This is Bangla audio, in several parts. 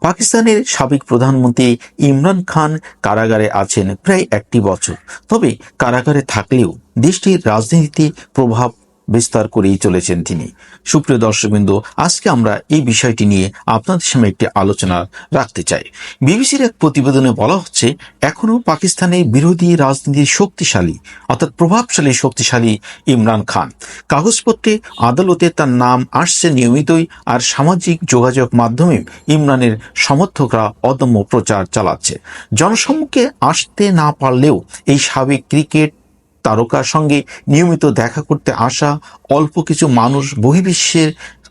পাকিস্তানের সাবেক প্রধানমন্ত্রী ইমরান খান কারাগারে আছেন প্রায় একটি বছর। তবে কারাগারে থাকলেও দেশটির রাজনীতিতে প্রভাব বিস্তার করেই চলেছেন তিনি। সুপ্রিয় দর্শকবৃন্দ, আজকে আমরা এই বিষয়টি নিয়ে আপনাদের সামনে একটি আলোচনা রাখতে চাই। বিবিসির এক প্রতিবেদনে বলা হচ্ছে এখনও পাকিস্তানে বিরোধী রাজনীতির শক্তিশালী, অর্থাৎ প্রভাবশালী শক্তিশালী ইমরান খান। কাগজপত্রে আদালতে তার নাম আসছে নিয়মিতই আর সামাজিক যোগাযোগ মাধ্যমে ইমরানের সমর্থকরা অদম্য প্রচার চালাচ্ছে। জনসম্মুখে আসতে না পারলেও এই সাবেক ক্রিকেট তারকার সঙ্গে নিয়মিত দেখা করতে আসা অল্প কিছু মানুষ বহির্বিশ্বের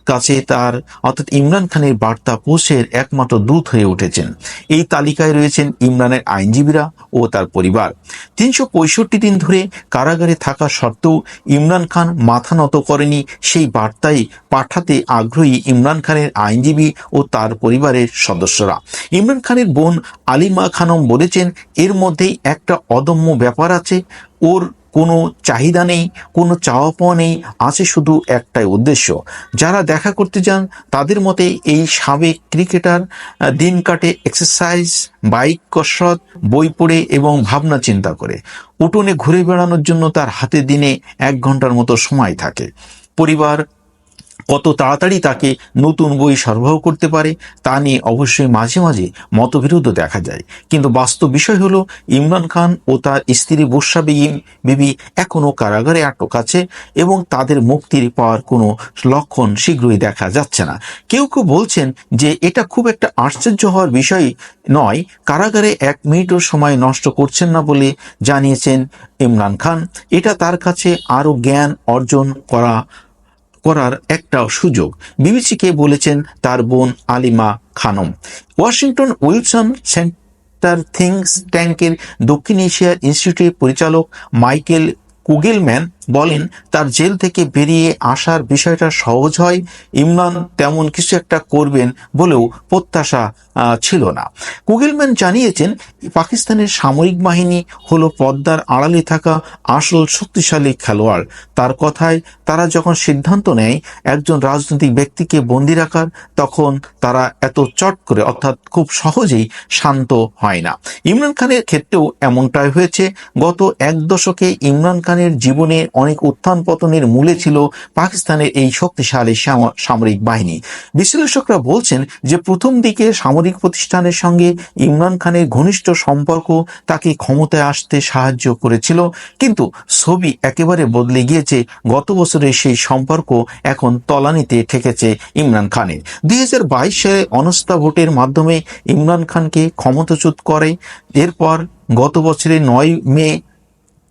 কাছে তার, অর্থাৎ ইমরান খানের বার্তা পৌঁছের একমাত্র দূত হয়ে উঠেছেন। এই তালিকায় রয়েছেন ইমরানের আইনজীবীরা ও তার পরিবার। তিনশো পঁয়ষট্টি দিন ধরে কারাগারে থাকা সত্ত্বেও ইমরান খান মাথা নত করেনি। সেই বার্তাই পাঠাতে আগ্রহী ইমরান খানের আইনজীবী ও তার পরিবারের সদস্যরা। ইমরান খানের বোন আলিমা খানম বলেছেন, এর মধ্যেই একটা অদম্য ব্যাপার আছে। ওর কোনো চাহিদা নেই, কোনো চাওয়া পাওয়া নেই, আছে শুধু একটাই উদ্দেশ্য। যারা দেখা করতে যান, তাদের মতে এই সাবেক ক্রিকেটার দিন কাটে এক্সারসাইজ বাইক কসরত, বই পড়ে এবং ভাবনা চিন্তা করে। উঠোনে ঘুরে বেড়ানোর জন্য তার হাতে দিনে এক ঘণ্টার মতো সময় থাকে। পরিবার কত তাড়াতাড়ি তাকে নতুন বই সরবরাহ করতে পারে, তা নিয়ে অবশ্যই মাঝে মাঝে মতবিরোধও দেখা যায়। কিন্তু বাস্তব বিষয় হলো, ইমরান খান ও তার স্ত্রী বুসা বেগম বিবি এখনও কারাগারে আটক আছে এবং তাদের মুক্তির পাওয়ার কোনো লক্ষণ শীঘ্রই দেখা যাচ্ছে না। কেউ কেউ বলছেন যে এটা খুব একটা আশ্চর্য হওয়ার বিষয় নয়, কারাগারে এক মিনিটও সময় নষ্ট করছেন না বলে জানিয়েছেন ইমরান খান। এটা তার কাছে আরও জ্ঞান অর্জন করা করার একটা সুযোগ। বিবিসিকে বলেছেন তার বোন Alima Khanam. Washington Wilson Center think ট্যাঙ্কের দক্ষিণ এশিয়া ইনস্টিটিউটের পরিচালক মাইকেল কুগেলম্যান বলেন, তার জেল থেকে বেরিয়ে আসার বিষয়টা সহজ হয়, ইমরান তেমন কিছু একটা করবেন বলেও প্রত্যাশা ছিল না। কুগেলম্যান জানিয়েছেন, পাকিস্তানের সামরিক বাহিনী হলো পদ্মার আড়ালে থাকা আসল শক্তিশালী খেলোয়াড়। তার কথায় তারা যখন সিদ্ধান্ত নেয়, একজন রাজনৈতিক ব্যক্তিকে বন্দি রাখার, তখন তারা এত চট করে, অর্থাৎ খুব সহজেই শান্ত হয় না। ইমরান খানের ক্ষেত্রেও এমনটাই হয়েছে। গত এক দশকে ইমরান খানের জীবনে অনেক উত্থান পতনের মূলে ছিল পাকিস্তানের এই শক্তিশালী সাম- সামরিক বাহিনী। বিশ্লেষকরা বলছেন যে প্রথম দিকে সামরিক প্রতিষ্ঠানের সঙ্গে ইমরান খানের ঘনিষ্ঠ সম্পর্ক তাকে ক্ষমতায় আসতে সাহায্য করেছিল, কিন্তু ছবি একেবারে বদলে গিয়েছে। গত বছরের সেই সম্পর্ক এখন তলানিতে ঠেকেছে ইমরান খানের। দুই হাজার বাইশ সালে অনস্থা ভোটের মাধ্যমে ইমরান খানকে ক্ষমতাচ্যুত করে। এরপর গত বছরের নয় মে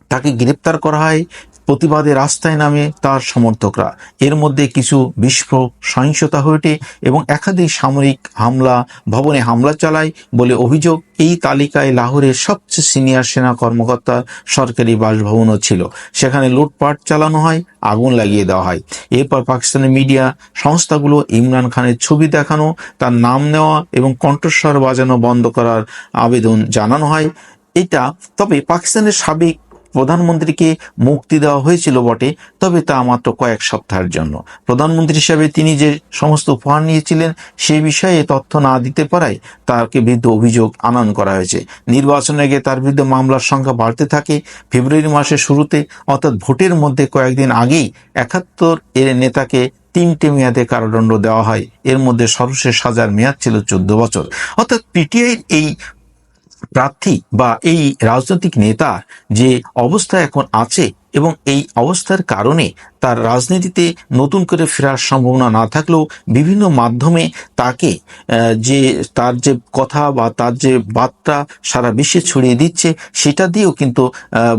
তাকে গ্রেপ্তার করা হয়। প্রতিবাদে রাস্তায় নামে তার সমর্থকরা। এর মধ্যে কিছু বিস্ফোরক সহিংসতা হয়ে ওঠে এবং একাধিক সামরিক হামলা, ভবনে হামলা চালায় বলে অভিযোগ এই তালিকায় লাহোরের সবচেয়ে সিনিয়র সেনা কর্মকর্তা সরকারি বাসভবনও ছিল। সেখানে লুটপাট চালানো হয়, আগুন লাগিয়ে দেওয়া হয়। এরপর পাকিস্তানের মিডিয়া সংস্থাগুলো ইমরান খানের ছবি দেখানো, তার নাম নেওয়া এবং কণ্ঠস্বর বাজানো বন্ধ করার আবেদন জানানো হয়। এটা তবে পাকিস্তানের সাবেক প্রধানমন্ত্রীকে মুক্তি দেওয়া হয়েছিল বটে, তবে তা মাত্র কয়েক সপ্তাহের জন্য। প্রধানমন্ত্রী হিসাবে তিনি যে সমস্ত উপহার নিয়েছিলেন, সে বিষয়ে তথ্য না দিতে পারায় তাকে বিরুদ্ধে অভিযোগ আনয়ন করা হয়েছে। নির্বাচনে গিয়ে তার বিরুদ্ধে মামলার সংখ্যা বাড়তে থাকে। ফেব্রুয়ারি মাসের শুরুতে, অর্থাৎ ভোটের মধ্যে কয়েকদিন আগেই একাত্তর এর নেতাকে তিনটে মেয়াদে কারাদণ্ড দেওয়া হয়। এর মধ্যে সর্বশেষ সাজার মেয়াদ ছিল চোদ্দ বছর। অর্থাৎ পিটিআই এই প্রার্থী বা এই রাজনৈতিক নেতা যে অবস্থা এখন আছে এবং এই অবস্থার কারণে তার রাজনীতিতে নতুন করে ফেরার সম্ভাবনা না থাকলেও বিভিন্ন মাধ্যমে তাকে যে তার যে কথা বা তার যে বার্তা সারা বিশ্বে ছড়িয়ে দিচ্ছে, সেটা দিয়েও কিন্তু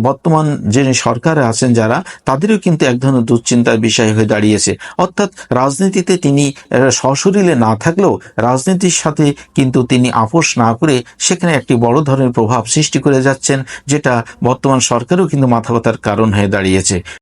বর্তমান যে সরকারে আছেন যারা, তাদেরও কিন্তু এক ধরনের দুশ্চিন্তার বিষয় হয়ে দাঁড়িয়েছে। অর্থাৎ রাজনীতিতে তিনি সশরীরে না থাকলেও রাজনীতির সাথে কিন্তু তিনি আপোষ না করে সেখানে একটি বড় ধরনের প্রভাব সৃষ্টি করে যাচ্ছেন, যেটা বর্তমান সরকারও কিন্তু মাথা ব্যথার কারণ হয়ে দাঁড়িয়েছে।